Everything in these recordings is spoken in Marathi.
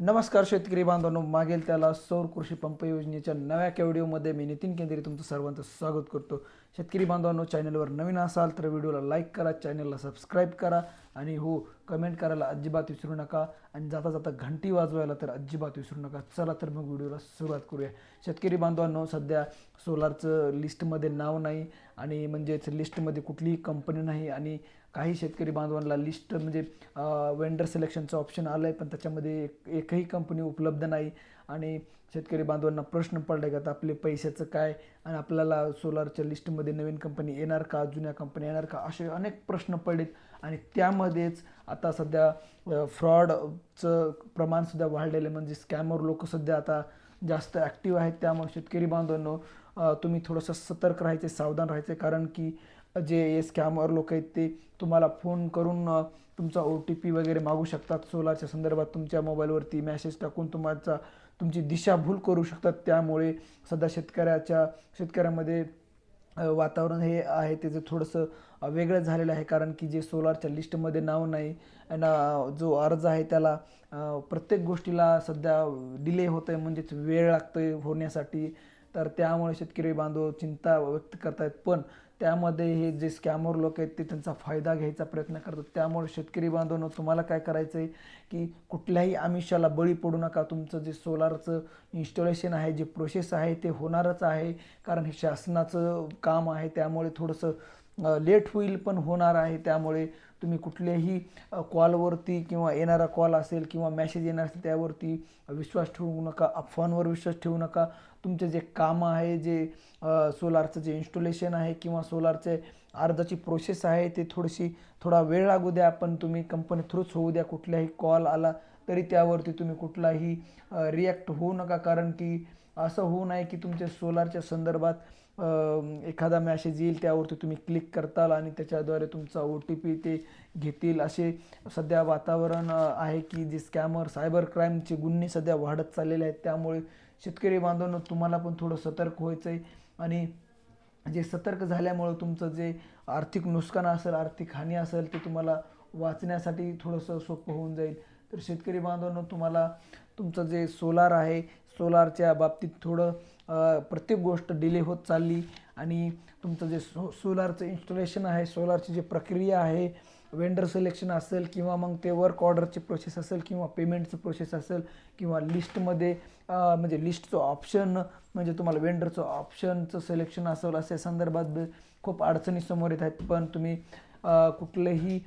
नमस्कार शेतकरी बांधवांनो मागेल त्याला सौर कृषी पंप योजनेच्या नव्या व्हिडिओमध्ये मी नितीन केंद्रे तुमचं सर्वांचं स्वागत करतो. शेतकरी बांधवांनो चॅनलवर नवीन असाल तर व्हिडिओला लाईक करा चॅनलला सबस्क्राईब करा आणि हो कमेंट करायला अजिबात विसरू नका. आणि जाता जाता घंटी वाजवायला तर अजिबात विसरू नका. चला तर मग व्हिडिओला सुरुवात करूया. शेतकरी बांधवांनो सध्या सोलारचं लिस्टमध्ये नाव नाही आणि म्हणजेच लिस्टमध्ये कुठलीही कंपनी नाही आणि काही शेतकरी बांधवांना लिस्ट म्हणजे वेंडर सिलेक्शनचं ऑप्शन आलं आहे पण त्याच्यामध्ये एक एकही कंपनी उपलब्ध नाही. आणि शेतकरी बांधवांना प्रश्न पडले का आपले पैशाचं काय आणि आपल्याला सोलारच्या लिस्टमध्ये नवीन कंपनी येणार का जुन्या कंपनी येणार का असे अनेक प्रश्न पडलेत. आणि त्यामध्येच आता सध्या फ्रॉडचं प्रमाणसुद्धा वाढलेलं आहे. म्हणजे स्कॅमर लोक सध्या आता जास्त ॲक्टिव्ह आहेत. त्यामुळे शेतकरी बांधवांनो तुम्ही थोडंसं सतर्क राहायचे सावधान राहायचे. कारण की जे स्कॅमर लोक आहेत ते तुम्हाला फोन करून तुमचा ओ टी पी वगैरे मागू शकतात. सोलारच्या संदर्भात तुमच्या मोबाईलवरती मॅसेज टाकून तुमचा तुमची दिशाभूल करू शकतात. त्यामुळे सध्या शेतकऱ्याच्या शेतकऱ्यामध्ये वातावरण हे आहे त्याचं थोडंसं वेगळं झालेलं आहे. कारण की जे सोलारच्या लिस्टमध्ये नाव नाही आणि जो अर्ज आहे त्याला प्रत्येक गोष्टीला सध्या डिले होतं आहे म्हणजेच वेळ लागतो आहे होण्यासाठी. तर त्यामुळे शेतकरी बांधव चिंता व्यक्त करतायत. पण त्यामध्ये हे जे स्कॅमर लोक आहेत ते त्यांचा फायदा घ्यायचा प्रयत्न करतात. त्यामुळे शेतकरी बांधवांनो तुम्हाला काय करायचं आहे की कुठल्याही आमिषाला बळी पडू नका. तुमचं जे सोलारचं इन्स्टॉलेशन आहे जे प्रोसेस आहे ते होणारच आहे. कारण हे शासनाचं काम आहे त्यामुळे थोडंसं लेट होईल पण होणार आहे. त्यामुळे तुम्ही कुठल्याही कॉलवरती किंवा येणारा कॉल असेल किंवा मेसेज येणार असेल त्यावरती विश्वास ठेवू नका. अफवांवर विश्वास ठेवू नका. तुमचे जे कामं आहे जे सोलारचं जे इन्स्टॉलेशन आहे किंवा सोलारचे अर्जाची प्रोसेस आहे ते थोडीशी थोडा वेळ लागू द्या. पण तुम्ही कंपनी थ्रूच होऊ द्या. कुठल्याही कॉल आला तरी त्यावरती तुम्ही कुठलाही रिॲक्ट होऊ नका. कारण की असं होऊ नये की तुमच्या सोलारच्या संदर्भात एखादा मॅसेज येईल त्यावरती तुम्ही क्लिक करताल आणि त्याच्याद्वारे तुमचा ओ टी पी ते घेतील. असे सध्या वातावरण आहे की जे स्कॅमर सायबर क्राईमचे गुन्हे सध्या वाढत चाललेले आहेत. त्यामुळे शेतकरी बांधवांनो तुम्हाला पण थोडं सतर्क व्हायचं आहे आणि जे सतर्क झाल्यामुळं तुमचं जे आर्थिक नुकसान असेल आर्थिक हानी असेल ते तुम्हाला वाचण्यासाठी थोडंसं सोपं होऊन जाईल. तर शेतकरी बांधवांनो तुम्हाला तुमचं जे सोलार आहे सोलारच्या बाबतीत थोडं प्रत्येक गोष्ट डिले होत चालली आणि तुमचं जे सो सोलारचं इन्स्टॉलेशन आहे सोलारची जी प्रक्रिया आहे वेंडर सिलेक्शन असेल किंवा मग ते वर्क ऑर्डरची प्रोसेस असेल किंवा पेमेंटचं प्रोसेस असेल किंवा लिस्टमध्ये म्हणजे लिस्टचं ऑप्शन म्हणजे तुम्हाला वेंडरचं ऑप्शनचं सिलेक्शन असेल असे संदर्भात खूप अडचणी समोर येत आहेत. पण तुम्ही कुठलंही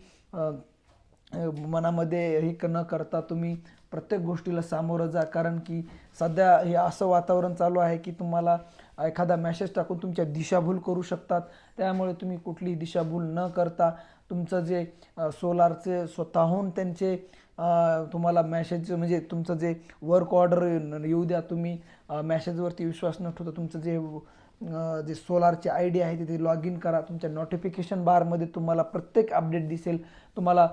मनामध्ये हे क- न करता तुम्ही प्रत्येक गोष्टीला सामोरं जा. कारण की सध्या हे असं वातावरण चालू आहे की तुम्हाला एखादा मॅसेज टाकून तुमच्या दिशाभूल करू शकतात. त्यामुळे तुम्ही कुठलीही दिशाभूल न करता तुमचं जे सोलारचे स्वतःहून त्यांचे तुम्हाला मॅसेज म्हणजे तुमचं जे वर्क ऑर्डर येऊ द्या. तुम्ही मॅसेजवरती विश्वास न ठेवता तुमचं जे जे सोलारची आय डी आहे तिथे लॉग इन करा. तुमच्या नोटिफिकेशन बारमध्ये तुम्हाला प्रत्येक अपडेट दिसेल. तुम्हाला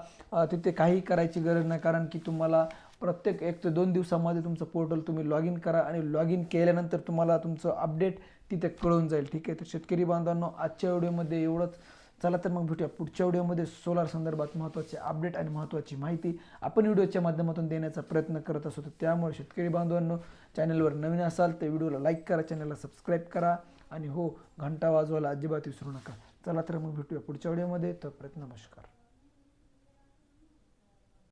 तिथे काही करायची गरज नाही कारण की तुम्हाला प्रत्येक एक ते दोन दिवसामध्ये तुमचं पोर्टल तुम्ही लॉग इन करा आणि लॉग इन केल्यानंतर तुम्हाला तुमचं अपडेट तिथे कळून जाईल. ठीक आहे? तर शेतकरी बांधवांनो आजच्या व्हिडिओमध्ये एवढंच. चला तर मग भेटूया पुढच्या व्हिडिओमध्ये. सोलार संदर्भात महत्त्वाचे अपडेट आणि महत्त्वाची माहिती आपण व्हिडिओच्या माध्यमातून देण्याचा प्रयत्न करत असतो तर त्यामुळे शेतकरी बांधवांनो चॅनलवर नवीन असाल तर व्हिडिओला लाईक करा चॅनलला सबस्क्राईब करा. आणि हो घंटा वाजवायला अजिबात विसरू नका. चला तर मग भेटूया पुढच्या व्हिडिओमध्ये. प्रयत्न नमस्कार.